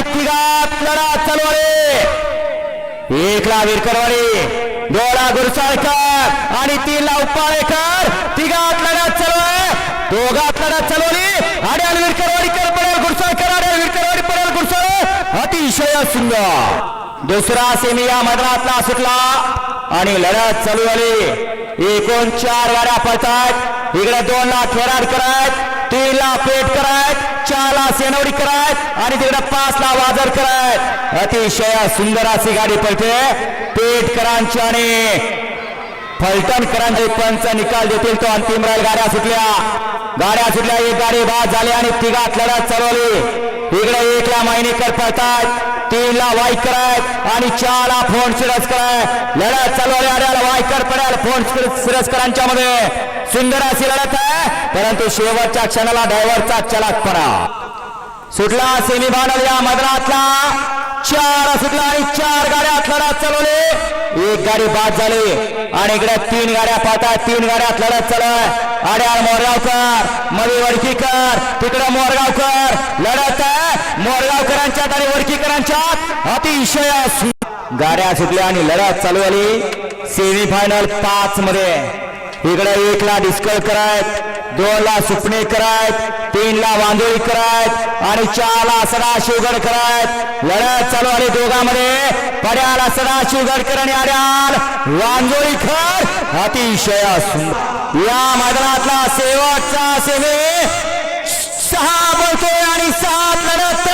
आणि तिघात लढा चलवडे एकला विरकरवाडी दोळा गुरसाळकर आणि तीनला उपाळेकर तिघात लढा चालू दोघात लढा चलवली आड्याल विरकरवाडीकर पडेल गुरसाळकर आड्याल विरकरवाडी पडेल गुरसाळ. अतिशय सुंदर. दुसरा सेमी या मैदानातला सुटला आणि लढत चालू झाली. एकूण चार गाड्या पळतात इकडे दोन ला खेराड करत. तीनला पेट करायत चार ला सेनवडी करायत आणि तिकडे पाच ला वाजर करायत. अतिशय सुंदर अशी गाडी पळते. पेटकरांची आणि फलटणकरांचे पंच निकाल देतील तो अंतिम राहील. गाड्या सुटल्या. गाड्या सुटल्या. एक गाडी बाद झाली आणि तिघात लढत चालवली. इकडे एकला मायनेकर पळतात. तीनला वाईकर आहेत आणि चारला फोन सिरस्कर कराय लढत चालवली आड्याला वायकर पडाल. फोन सिरस्करांच्या मध्ये सुंदर अशी लढत आहे. परंतु शेवटच्या क्षणाला ड्रायव्हरचा चलाकपणा सुटला सेमी फायनल या मैदानातला. चार सुटला आणि चार गाड्या लढत चालवले. एक गाडी बाद झाली. आणि इकडे तीन गाड्या पाहतात तीन गाड्यात लढत चालू आड्याळ मोरगावकर मवी वडकीकर तिकडे मोरगावकर. लढत आहे. मोरगावकरांच्यात आणि वडकीकरांच्यात अतिशय गाड्या सुटल्या आणि लढत चालू झाली. सेमी फायनल पाच मध्ये इकडे एक ला डिस्कळकर आहेत दोन ला सुपणेकर आहेत तीन ला वांदोळीकर आहेत आणि चार ला सदा शिवगडकर आहेत लढत चालू आली दोघांमध्ये. पड्याला सदा शिवगडकर आणि आड्याल वांदोळीकर अतिशय या मैदानातला शेवटचा सेवे सहा बोलतोय आणि सात लढत.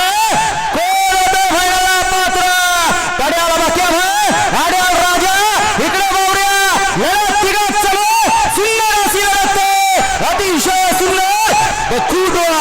पात्र? पड्याला बाकी आड्याल राजा. इकडे बोऱ्या escudo